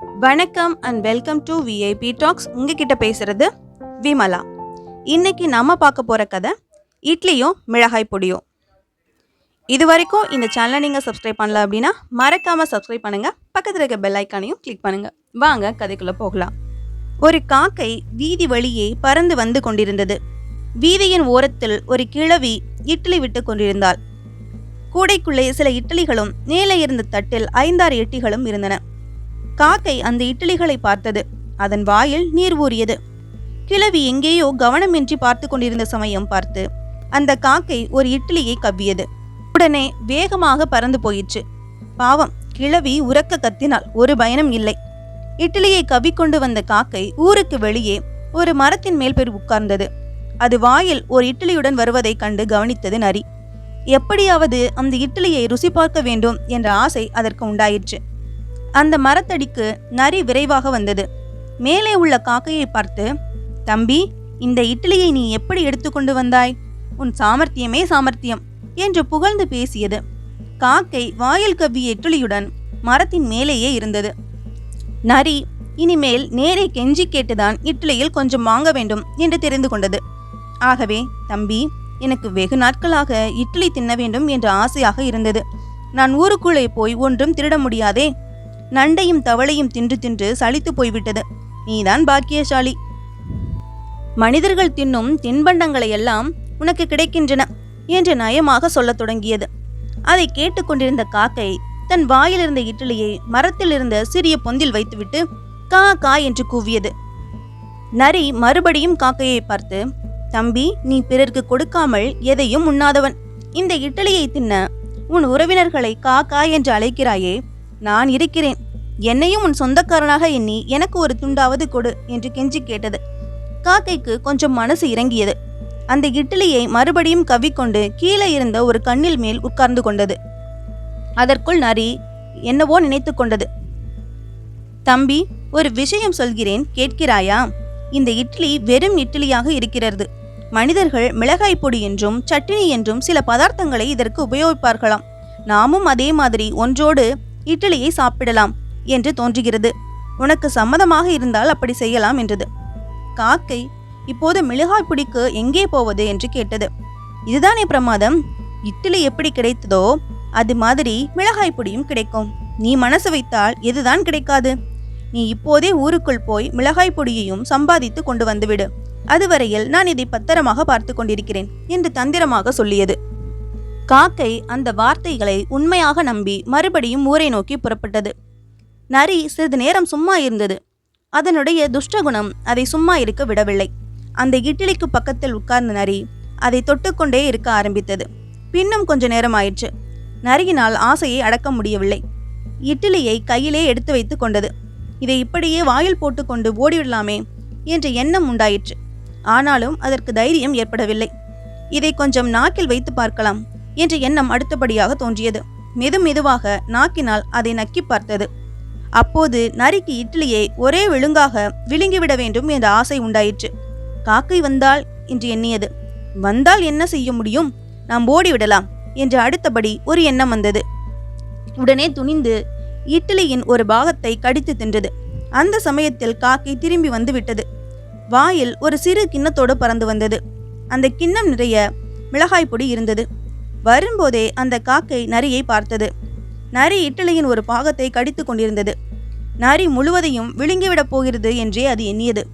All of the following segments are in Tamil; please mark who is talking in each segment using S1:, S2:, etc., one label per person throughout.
S1: வணக்கம் and welcome to VIP talks உங்ககிட்ட பேசுறது விமலா. இன்னைக்கு நம்ம பார்க்க போகிற கதை இட்லியும் மிளகாய் பொடியும். இது வரைக்கும் இந்த சேனலை நீங்கள் சப்ஸ்கிரைப் பண்ணல அப்படின்னா மறக்காமல் சப்ஸ்கிரைப் பண்ணுங்க. பக்கத்தில் இருக்க பெல் ஐக்கானையும் கிளிக் பண்ணுங்கள் வாங்க கதைக்குள்ளே போகலாம். ஒரு காக்கை வீதி வழியே பறந்து வந்து கொண்டிருந்தது. வீதியின் ஓரத்தில் ஒரு கிழவி இட்லி விட்டு கொண்டிருந்தாள். கூடைக்குள்ளே சில இட்லிகளும் மேலே இருந்த தட்டில் ஐந்தாறு எட்டிகளும் இருந்தன. காக்கை அந்த இட்லிகளை பார்த்தது. அதன் வாயில் நீர் ஊறியது. கிழவி எங்கேயோ கவனமின்றி பார்த்து கொண்டிருந்த சமயம் பார்த்து அந்த காக்கை ஒரு இட்லியை கவ்வியது. உடனே வேகமாக பறந்து போயிற்று. பாவம் கிழவி உறக்க கத்தினால் ஒரு பயனும் இல்லை. இட்லியை கவிக்கொண்டு வந்த காக்கை ஊருக்கு வெளியே ஒரு மரத்தின் மேல் பேர் உட்கார்ந்தது. அது வாயில் ஒரு இட்லியுடன் வருவதை கண்டு கவனித்தது நரி. எப்படியாவது அந்த இட்லியை ருசி பார்க்க வேண்டும் என்ற ஆசை அதற்கு உண்டாயிற்று. அந்த மரத்தடிக்கு நரி விரைவாக வந்தது. மேலே உள்ள காக்கையை பார்த்து தம்பி இந்த இட்லியை நீ எப்படி எடுத்துக்கொண்டு வந்தாய்? உன் சாமர்த்தியமே சாமர்த்தியம் என்று புகழ்ந்து பேசியது. காக்கை வாயில் கவ்விய இட்லியுடன் மரத்தின் மேலேயே இருந்தது. நரி இனிமேல் நேரே கெஞ்சி கேட்டுதான் இட்லியில் கொஞ்சம் வாங்க வேண்டும் என்று தெரிந்து கொண்டது. ஆகவே தம்பி எனக்கு வெகு நாட்களாக இட்லி தின்ன வேண்டும் என்ற ஆசையாக இருந்தது. நான் ஊருக்குள்ளே போய் ஒன்றும் திருட முடியாதே நண்டையும் தவளையும் தின்று தின்று சலித்து போய்விட்டது. நீதான் பாக்கியசாலி. மனிதர்கள் தின்னும் தின்பண்டங்களை எல்லாம் உனக்கு கிடைக்கின்றன என்று நயமாக சொல்லத் தொடங்கியது. அதை கேட்டுக்கொண்டிருந்த காக்கை தன் வாயிலிருந்த இட்லியை மரத்தில் இருந்த சிறிய பொந்தில் வைத்துவிட்டு கா கா என்று கூவியது. நரி மறுபடியும் காக்கையை பார்த்து தம்பி நீ பிறர்க்கு கொடுக்காமல் எதையும் உண்ணாதவன். இந்த இட்லியை தின்ன உன் உறவினர்களை கா கா என்று அழைக்கிறாயே நான் இருக்கிறேன். என்னையும் உன் சொந்தக்காரனாக எண்ணி எனக்கு ஒரு துண்டாவது கொடு என்று கெஞ்சி கேட்டது. காக்கைக்கு கொஞ்சம் மனசு இறங்கியது. அந்த இட்லியை மறுபடியும் கவ்விக்கொண்டு கீழே இருந்த ஒரு கண்ணில் மேல் உட்கார்ந்து கொண்டது. அதற்குள் நரி என்னவோ நினைத்து கொண்டது. தம்பி ஒரு விஷயம் சொல்கிறேன் கேட்கிறாயா? இந்த இட்லி வெறும் இட்லியாக இருக்கிறது. மனிதர்கள் மிளகாய் பொடி என்றும் சட்னி என்றும் சில பதார்த்தங்களை இதற்கு உபயோகிப்பார்களாம். நாமும் அதே மாதிரி ஒன்றோடு இட்லியை சாப்பிடலாம் என்று தோன்றுகிறது. உனக்கு சம்மதமாக இருந்தால் அப்படி செய்யலாம் என்றது. காக்கை இப்போது மிளகாய் பிடிக்கு எங்கே போவது என்று கேட்டது. இதுதானே பிரமாதம்? இட்லி எப்படி கிடைத்ததோ அது மாதிரி மிளகாய் பொடியும் கிடைக்கும். நீ மனசு வைத்தால் எதுதான் கிடைக்காது. நீ இப்போதே ஊருக்குள் போய் மிளகாய் பொடியையும் சம்பாதித்து கொண்டு வந்துவிடு அதுவரையில் நான் இதை பத்திரமாக பார்த்து கொண்டிருக்கிறேன் என்று தந்திரமாக சொல்லியது. காக்கை அந்த வார்த்தைகளை உண்மையாக நம்பி மறுபடியும் ஊரை நோக்கி புறப்பட்டது. நரி சிறிது நேரம் சும்மா இருந்தது. அதனுடைய துஷ்டகுணம் அதை சும்மா இருக்க விடவில்லை. அந்த இட்லிக்கு பக்கத்தில் உட்கார்ந்த நரி அதை தொட்டுக்கொண்டே இருக்க ஆரம்பித்தது. பின்னும் கொஞ்ச நேரம் ஆயிற்று. நரியினால் ஆசையை அடக்க முடியவில்லை. இட்லியை கையிலே எடுத்து வைத்து கொண்டது. இதை இப்படியே வாயில் போட்டுக்கொண்டு ஓடிவிடலாமே என்ற எண்ணம் உண்டாயிற்று. ஆனாலும் அதற்கு தைரியம் ஏற்படவில்லை. இதை கொஞ்சம் நாக்கில் வைத்து பார்க்கலாம். என்ற எண்ணம் அடுத்தபடியாக தோன்றியது. மெது மெதுவாக நாக்கினால் அதை நக்கி பார்த்தது. அப்போது நரிக்கு இட்லியை ஒரே விழுங்காக விழுங்கிவிட வேண்டும் என்ற ஆசை உண்டாயிற்று. காக்கை வந்தால் என்று எண்ணியது. வந்தால் என்ன செய்ய முடியும்? நாம் ஓடிவிடலாம் என்று அடுத்தபடி ஒரு எண்ணம் வந்தது. உடனே துணிந்து இட்லியின் ஒரு பாகத்தை கடித்து தின்றது. அந்த சமயத்தில் காக்கை திரும்பி வந்து விட்டது. வாயில் ஒரு சிறு கிண்ணத்தோடு பறந்து வந்தது. அந்த கிண்ணம் நிறைய மிளகாய் பொடி இருந்தது. வரும்போதே அந்த காக்கை நரியை பார்த்தது. நரி இட்டலியின் ஒரு பாகத்தை கடித்து கொண்டிருந்தது. நரி முழுவதையும் விழுங்கிவிடப் போகிறது என்றே அது எண்ணியது.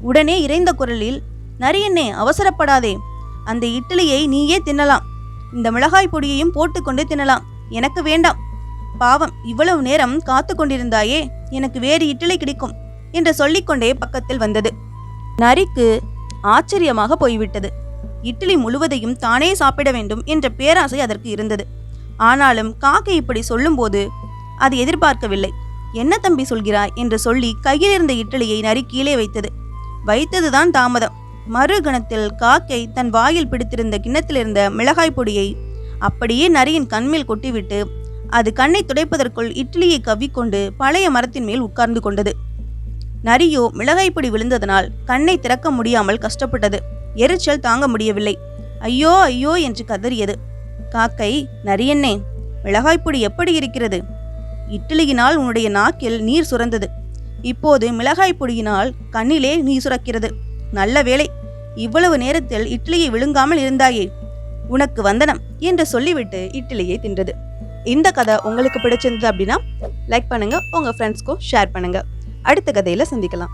S1: உடனே இறைந்த குரலில் நரி என்னே அவசரப்படாதே. அந்த இட்லியை நீயே தின்னலாம். இந்த மிளகாய் பொடியையும் போட்டுக்கொண்டு தின்னலாம். எனக்கு வேண்டாம். பாவம் இவ்வளவு நேரம் காத்து கொண்டிருந்தாயே. எனக்கு வேறு இட்லி கிடைக்கும் என்று சொல்லிக்கொண்டே பக்கத்தில் வந்தது. நரிக்கு ஆச்சரியமாக போய்விட்டது. இட்லி முழுவதையும் தானே சாப்பிட வேண்டும் என்ற பேராசை அதற்கு இருந்தது. ஆனாலும் காக்கை இப்படி சொல்லும்போது அது எதிர்பார்க்கவில்லை. என்ன தம்பி சொல்கிறாய்? என்று சொல்லி கையில் இருந்த இட்லியை நரி கீழே வைத்தது. வைத்ததுதான் தாமதம். மறுகணத்தில் காக்கை தன் வாயில் பிடித்திருந்த கிண்ணத்திலிருந்த மிளகாய் பொடியை அப்படியே நரியின் கண்மேல் கொட்டிவிட்டு அது கண்ணை துடைப்பதற்குள் இட்லியை கவ்விக்கொண்டு பழைய மரத்தின் மேல் உட்கார்ந்து கொண்டது. நரியோ மிளகாய் பொடி விழுந்ததனால் கண்ணை திறக்க முடியாமல் கஷ்டப்பட்டது. எரிச்சல் தாங்க முடியவில்லை. ஐயோ ஐயோ என்று கதறியது. காக்கை நரியண்ணே மிளகாய்ப்பொடி எப்படி இருக்கிறது? இட்லியினால் உன்னுடைய நாக்கில் நீர் சுரந்தது. இப்போது மிளகாய் பொடியினால் கண்ணிலே நீர் சுரக்கிறது. நல்ல வேளை இவ்வளவு நேரத்தில் இட்லியை விழுங்காமல் இருந்தாயே. உனக்கு வந்தனம் என்று சொல்லிவிட்டு இட்லியை தின்றது. இந்த கதை உங்களுக்கு பிடிச்சிருந்தது அப்படின்னா லைக் பண்ணுங்க உங்க ஃப்ரெண்ட்ஸ்க்கும் ஷேர் பண்ணுங்க. அடுத்த கதையில சந்திக்கலாம்.